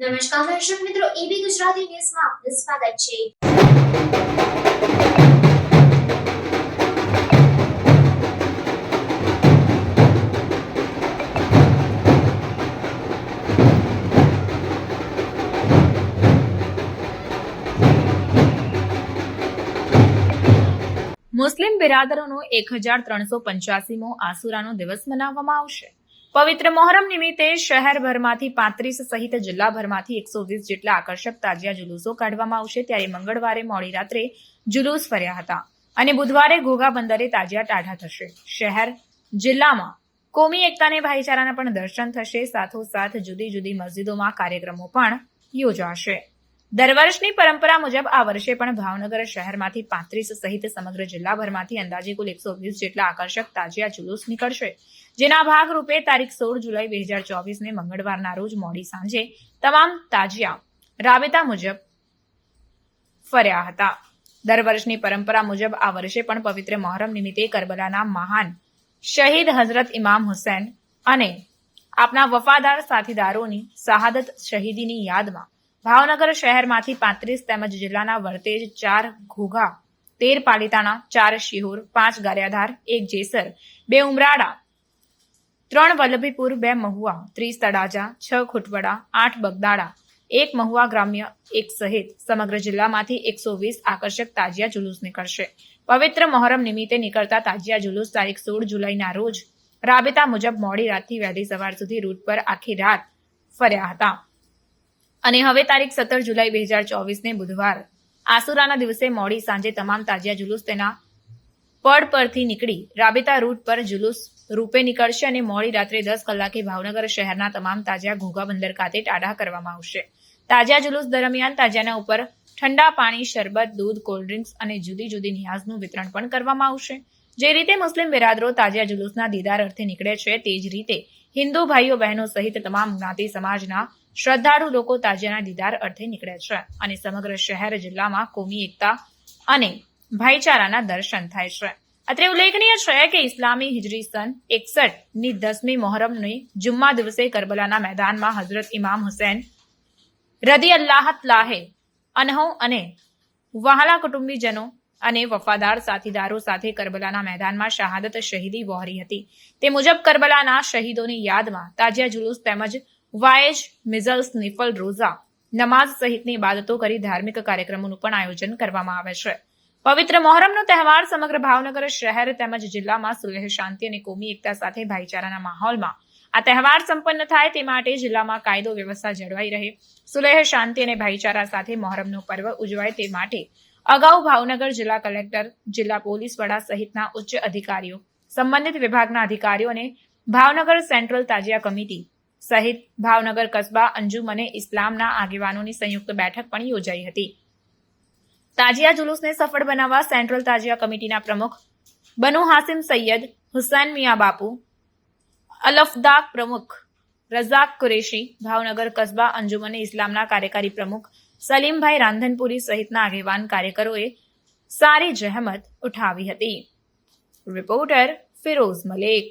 નમસ્કાર દર્શક મિત્રો એબી ગુજરાતી ન્યૂઝમાં આપનું સ્વાગત છે મુસ્લિમ બિરાદરોનો એક હજાર ત્રણસો પંચ્યાસીમો આસુરાનો દિવસ મનાવવામાં આવશે પવિત્ર મોહરમ નિમિત્તે શહેરભરમાંથી પાંત્રીસ સહિત જિલ્લાભરમાંથી એકસો વીસ જેટલા આકર્ષક તાજિયા જુલુસો કાઢવામાં આવશે. ત્યારે મંગળવારે મોડી રાત્રે જુલુસ ફર્યા હતા અને બુધવારે ઘોઘા બંદરે તાજિયા ટાઢા થશે. શહેર જિલ્લામાં કોમી એકતાને ભાઈચારાના પણ દર્શન થશે. સાથોસાથ જુદી જુદી મસ્જિદોમાં કાર્યક્રમો પણ યોજાશે. દર વર્ષની પરંપરા મુજબ આ વર્ષે પણ ભાવનગર શહેરમાંથી પાંત્રીસ સહિત સમગ્ર જિલ્લાભરમાંથી અંદાજે કુલ એકસો વીસ જેટલા આકર્ષક તાજિયા જુલુસ નીકળશે. જેના ભાગરૂપે તારીખ સોળ જુલાઈ બે હજાર ચોવીસને મંગળવારના રોજ મોડી સાંજે તમામ તાજિયા રાબેતા મુજબ ફર્યા હતા. દર વર્ષની પરંપરા મુજબ આ વર્ષે પણ પવિત્ર મોહરમ નિમિત્તે કરબલાના મહાન શહીદ હઝરત ઇમામ હુસૈન અને આપના વફાદાર સાથીદારોની શહાદત શહીદીની યાદમાં ભાવનગર શહેરમાંથી પાંત્રીસ તેમજ જિલ્લાના વર્તેજ ચાર ઘોઘા, તેર પાલિતાણા, ચાર શિહોર, પાંચ ગારિયાધાર, એક જેસર, બે ઉમરાળા, ત્રણ વલ્લભીપુર, બે મહુવા, ત્રીસ તળાજા, છ ખુટવડા, આઠ બગદાડા એક મહુવા ગ્રામ્ય, એક સહિત સમગ્ર જિલ્લામાંથી એકસો વીસ આકર્ષક તાજિયા જુલુસ નીકળશે. પવિત્ર મોહરમ નિમિત્તે નીકળતા તાજિયા જુલુસ તારીખ સોળ જુલાઈના રોજ રાબેતા મુજબ મોડી રાતથી વહેલી સવાર સુધી રૂટ પર આખી રાત ફર્યા હતા. અને હવે તારીખ સત્તર જુલાઈ બે હજાર ચોવીસને બુધવાર. આસુરાના દિવસે મોડી સાંજે તમામ તાજિયા જુલુસ તેના પડ પરથી નીકળી રાબેતા રૂટ પર જુલુસ રૂપે નીકળશે અને મોડી રાત્રે દસ કલાકે ભાવનગર શહેરના તમામ તાજિયા ઘોઘા બંદર ખાતે ટાઢા કરવામાં આવશે. તાજિયા જુલુસ દરમિયાન તાજિયાના ઉપર ઠંડા પાણી, શરબત, દૂધ, કોલ્ડ ડ્રિંક્સ અને જુદી જુદી નિહાઝનું વિતરણ પણ કરવામાં આવશે. જે રીતે મુસ્લિમ બિરાદરો તાજિયા જુલુસના દીદાર અર્થે નીકળે છે, તે જ રીતે હિન્દુ ભાઈઓ બહેનો સહિત તમામ જ્ઞાતિ સમાજના શ્રદ્ધાળુ લોકો તાજિયાના દીદાર અર્થે નીકળે છે અને સમગ્ર શહેર જિલ્લામાં કોમી એકતા અને ભાઈચારાના દર્શન થાય છે. અત્રે ઉલ્લેખનીય છે કે ઇસ્લામી હિજરી સન એકસઠની દસમી મોહરમની જુમ્મા દિવસે કરબલાના મેદાનમાં હઝરત ઇમામ હુસૈન રદી અલ્લાહ લાહે અનહો અને વહાલા કુટુંબીજનો અને વફાદાર સાથીદારો સાથે કરબલાના મેદાનમાં શહાદત શહીદી વહોરી હતી. તે મુજબ કરબલાના શહીદોની યાદમાં તાજિયા જુલુસ તેમજ વાયેજ મિઝલ્સ નિફલ રોઝા નમાઝ સહિતની ઇબાદતો કરી ધાર્મિક કાર્યક્રમોનું પણ આયોજન કરવામાં આવે છે. પવિત્ર મોહરમનો તહેવાર સમગ્ર ભાવનગર શહેર તેમજ જિલ્લામાં સુલેહ શાંતિ અને કોમી એકતા સાથે ભાઈચારાના માહોલમાં આ તહેવાર સંપન્ન થાય તે માટે જિલ્લામાં કાયદો વ્યવસ્થા જળવાઈ રહે, સુલેહ શાંતિ અને ભાઈચારા સાથે મોહરમનો પર્વ ઉજવાય તે માટે અગાઉ ભાવનગર જિલ્લા કલેક્ટર, જિલ્લા પોલીસ વડા સહિતના ઉચ્ચ અધિકારીઓ, સંબંધિત વિભાગના અધિકારીઓ અને ભાવનગર સેન્ટ્રલ તાજિયા કમિટી સહિત ભાવનગર કસ્બા અંજુમને ઇસ્લામના આગેવાનોની સંયુક્ત બેઠક પણ યોજાઈ હતી. તાજિયા જુલુસને સફળ બનાવવા સેન્ટ્રલ તાજિયા કમિટીના પ્રમુખ બનુ હાસિમ સૈયદ, હુસૈન મિયા બાપુ, અલફદાક પ્રમુખ રઝાક કુરેશી, ભાવનગર કસ્બા અંજુમને ઇસ્લામના કાર્યકારી પ્રમુખ સલીમભાઈ રાંધનપુરી સહિતના આગેવાન કાર્યકરોએ સારી જહેમત ઉઠાવી હતી. રિપોર્ટર ફિરોઝ મલેક.